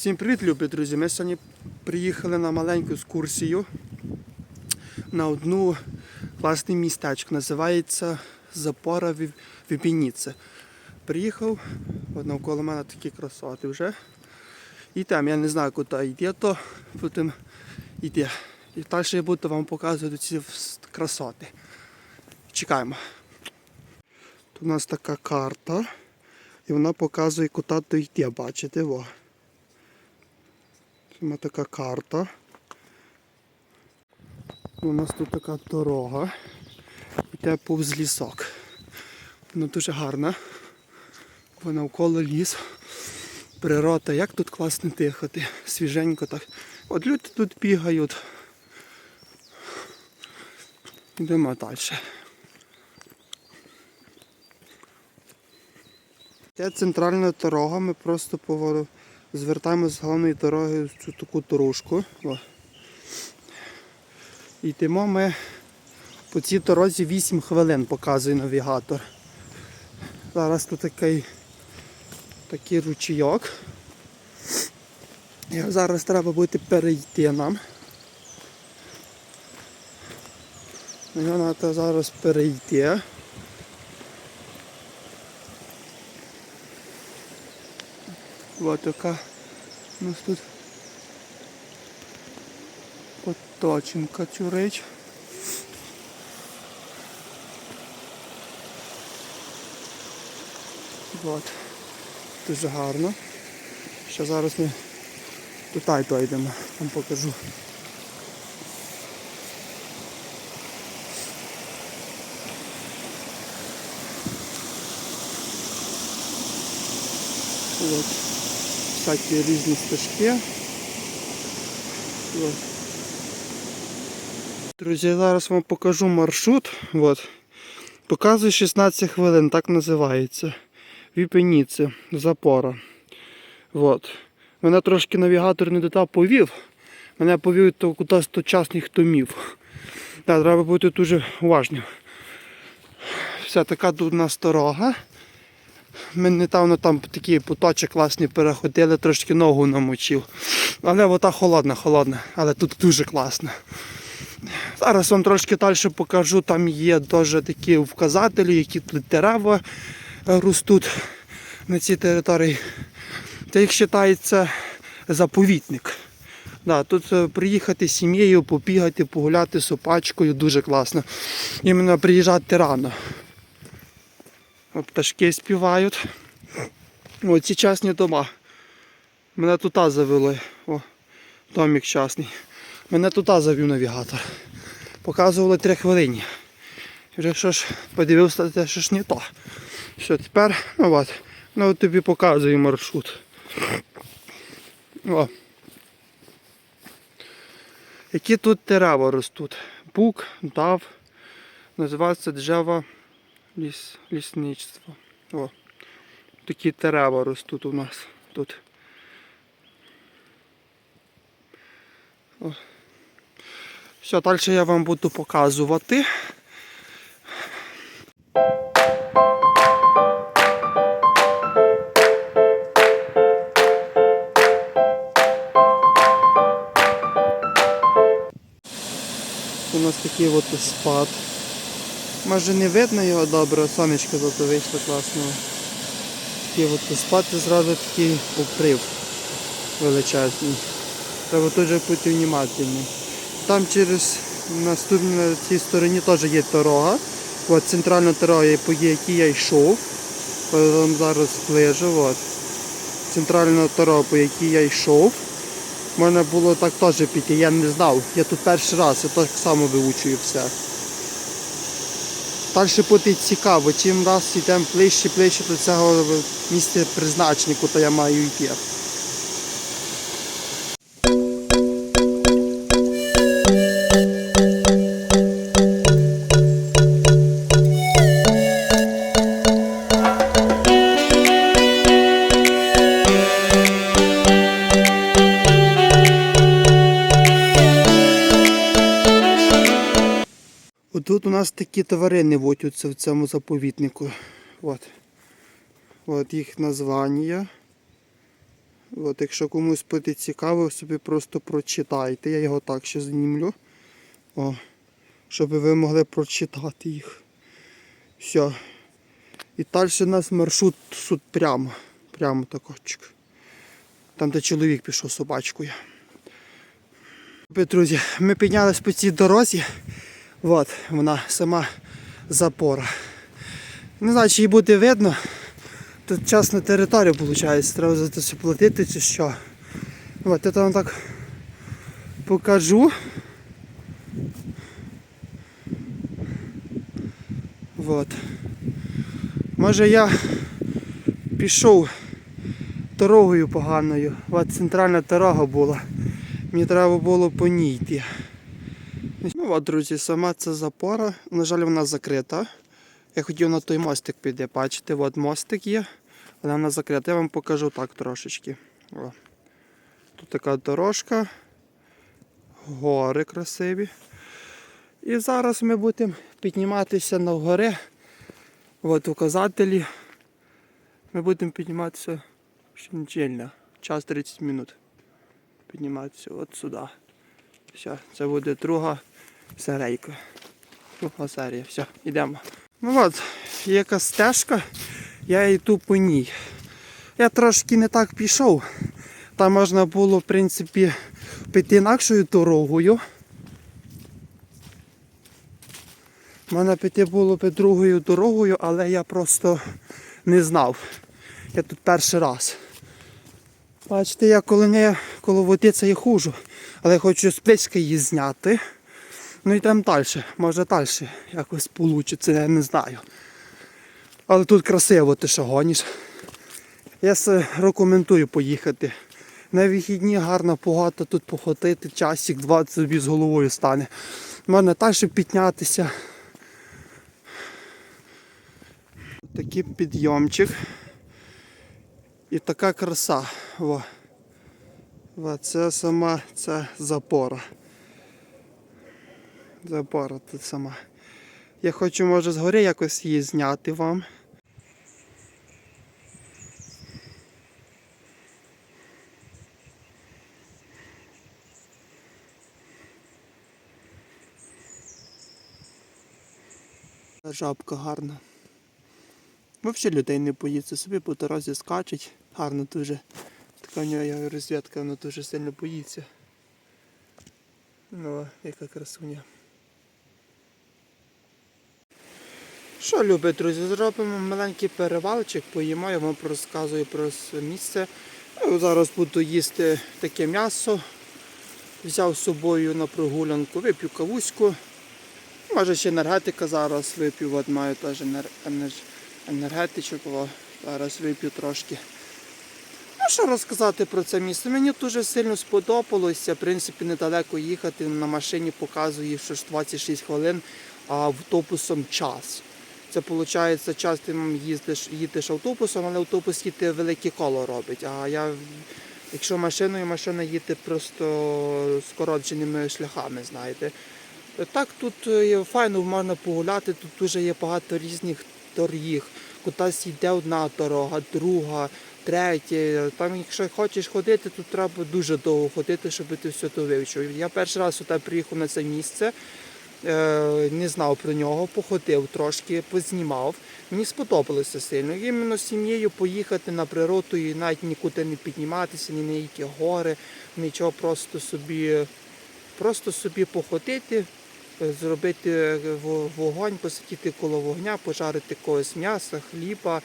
Всім привіт, любі друзі! Ми сьогодні приїхали на маленьку екскурсію на одну класне містечко. Називається Запора Ві- Віпініце. Приїхав, от навколо мене такі красоти вже. І там, я не знаю, куди йде, то потім йде. І далі я буду вам показувати ці красоти. Чекаємо. Тут у нас така карта. І вона показує, куди то йде, бачите, во. Саме така карта. У нас тут така дорога. Йде повз лісок. Вона дуже гарна. Вона навколо ліс. Природа, як тут класно дихати. Свіженько так. От люди тут бігають. Йдемо далі. Це центральна дорога, ми просто повору... звертаємо з головної дороги в цю таку дорожку. О. Йдемо ми по цій дорозі 8 хвилин, показує навігатор. Зараз тут такий, такий ручійок. Його зараз треба буде перейти нам. Його треба зараз перейти. Вот така у нас тут поточинка чурич. Вот. Дуже гарно. Ще зараз ми туди дойдемо, вам покажу. Вот. Всякі різні стежки. Друзі, зараз вам покажу маршрут. От. Показує 16 хвилин, так називається. Віпеніці, запора. От. Мене трошки навігатор не дотав повів. Мене повів то кудись до частних томів. Так, треба бути дуже уважним. Вся така тут у нас дорога. Ми недавно там такі поточі класні переходили, трошки ногу намочив. Але вода холодна, холодна, але тут дуже класно. Зараз вам трошки далі покажу, там є дуже такі вказателі, які тут дерева е, ростуть на цій території. Це їх вважається заповітник. Да, тут е, приїхати з сім'єю, побігати, погуляти з собачкою дуже класно. Іменно приїжджати рано. Пташки співають. О, ці частні дома. Мене туди завели. О, домик частний. Мене туди завів навігатор. Показували три хвилини. Вже що ж подивився, те, що ж не то. Що тепер, ну от, ну от тобі показую маршрут. О. Які тут дерева ростуть? Бук, дав, називається дерева ліс, лісництво. О, такі дерева ростуть у нас тут. О. Все, далі я вам буду показувати. У нас такий от спад. Може не видно його добре, сонечко зато вийшло класно. Такий от спад і зразу такий обрив величезний. Треба теж бути внимательним. Там через наступній на цій стороні теж є дорога. От центральна дорога, по якій я йшов. От Вам зараз ближу. От. Центральна дорога, по якій я йшов. Можна було так теж піти, я не знав. Я тут перший раз, я так само вивчую все. Далі буде цікаво, чим раз йдемо ближче, ближче до цього місця призначення, куди я маю йти. Отут у нас такі тварини водяться в цьому заповіднику. От. От їх названня. От, якщо комусь буде цікаво, собі просто прочитайте. Я його так ще знімлю. О, щоб ви могли прочитати їх. Все. І далі у нас маршрут тут прямо. Прямо такочок. Там, де чоловік пішов собачкою. Друзі, ми піднялись по цій дорозі. От, вона сама запора. Не знаю, чи її буде видно. Тут частна територія виходить, треба за це платити чи що. От, я вам так покажу. От. Може я пішов дорогою поганою. От центральна дорога була. Мені треба було по ній йти. Ну от, друзі, сама ця запора. На жаль, вона закрита. Я хотів на той мостик піти, бачите, от мостик є. Вона вона закрита. Я вам покажу так трошечки. О. Тут така дорожка. Гори красиві. І зараз ми будемо підніматися на гори. От указателі. Ми будемо підніматися щончельно. Час 30 минут. Підніматися от сюди. Все, це буде друга серейка. Друга серія. Все, йдемо. Ну от, якась стежка, я йду по ній. Я трошки не так пішов. Там можна було, в принципі, піти інакшою дорогою. Можна піти було б другою дорогою, але я просто не знав. Я тут перший раз. Бачите, я коли не коло води це я хожу, але я хочу з плечка її зняти. Ну йдемо далі. Може далі якось вийде, я не знаю. Але тут красиво, ти що гониш. Я рекомендую поїхати. На вихідні гарна погода, тут походити, часик 20 собі з головою стане. Можна далі піднятися. Такий підйомчик. І така краса. Во, це сама ця запора. Запора тут сама. Я хочу, може, згори якось її зняти вам. Жабка гарна. Взагалі людей не боїться, собі по дорозі скачуть. Гарно дуже. Така в нього розвідка, вона дуже сильно боїться. Ну, яка красуня. Що, любить, друзі, зробимо маленький перевалчик, поїмо, я вам розказую про місце. Зараз буду їсти таке м'ясо. Взяв з собою на прогулянку, вип'ю кавуську. Може ще енергетика зараз вип'ю, от маю теж енергетичок, зараз вип'ю трошки. Ну що розказати про це місце? Мені дуже сильно сподобалося. В принципі, недалеко їхати на машині показує, що ж 26 хвилин, а автобусом час. Це виходить, час ти їздиш, їдеш автобусом, але автобус їде велике коло робить. А я, якщо машиною, машина їде просто скороченими шляхами, знаєте. Так, тут е, є файно можна погуляти, тут дуже є багато різних доріг. Кудись йде одна дорога, друга, третя. Там, якщо хочеш ходити, тут треба дуже довго ходити, щоб ти все то вивчив. Я перший раз сюди приїхав на це місце, не знав про нього, походив трошки, познімав. Мені сподобалося сильно. Іменно з сім'єю поїхати на природу і навіть нікуди не підніматися, ні на які гори, нічого, просто собі, просто собі походити е, зробити е, вогонь, посидіти коло вогня, пожарити когось м'яса, хліба, е,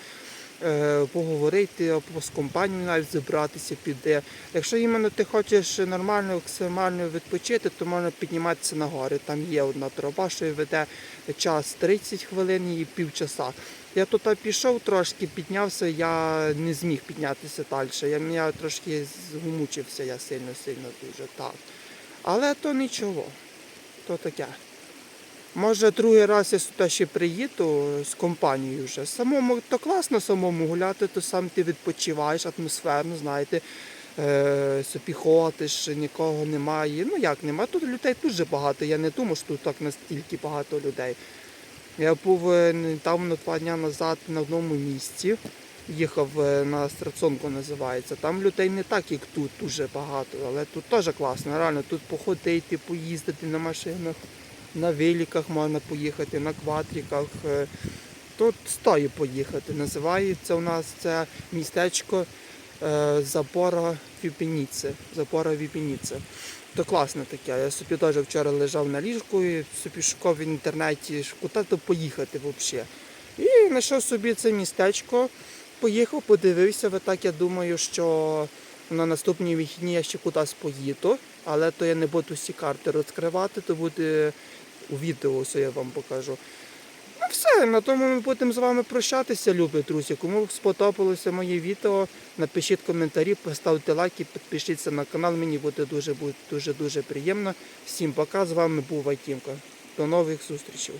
поговорити або з компанією навіть зібратися піде. Якщо іменно ти хочеш нормально, максимально відпочити, то можна підніматися на гори. Там є одна труба, що веде час 30 хвилин і півчаса. Я тут пішов трошки, піднявся, я не зміг піднятися далі. Я, я трошки змучився, я сильно-сильно дуже так. Але то нічого, то таке. Може, другий раз я сюди ще приїду з компанією вже. Самому то класно самому гуляти, то сам ти відпочиваєш атмосферно, знаєте, е, собі ходиш, нікого немає. Ну як немає? Тут людей дуже багато. Я не думав, що тут так настільки багато людей. Я був е, недавно два дні назад на одному місці. їхав е, на Страцонку, називається. Там людей не так, як тут, дуже багато, але тут теж класно. Реально тут походити, поїздити на машинах, на великах можна поїхати, на квадриках. е, Тут стоїть поїхати. Називається у нас це містечко е, Запора Віпеніце. Запора Віпеніце. То класне таке. Я собі теж вчора лежав на ліжку і собі шукав в інтернеті, куди то поїхати взагалі. І знайшов собі це містечко, поїхав, подивився. Ви так я думаю, що на наступні вихідні я ще кудись поїду, але то я не буду всі карти розкривати, то буде у відео, все я вам покажу. Ну все, на тому ми будемо з вами прощатися, любі друзі. Кому сподобалося моє відео, напишіть коментарі, поставте лайки, підпишіться на канал. Мені буде дуже буде дуже дуже приємно. Всім пока. З вами був Вайтімка. До нових зустрічей.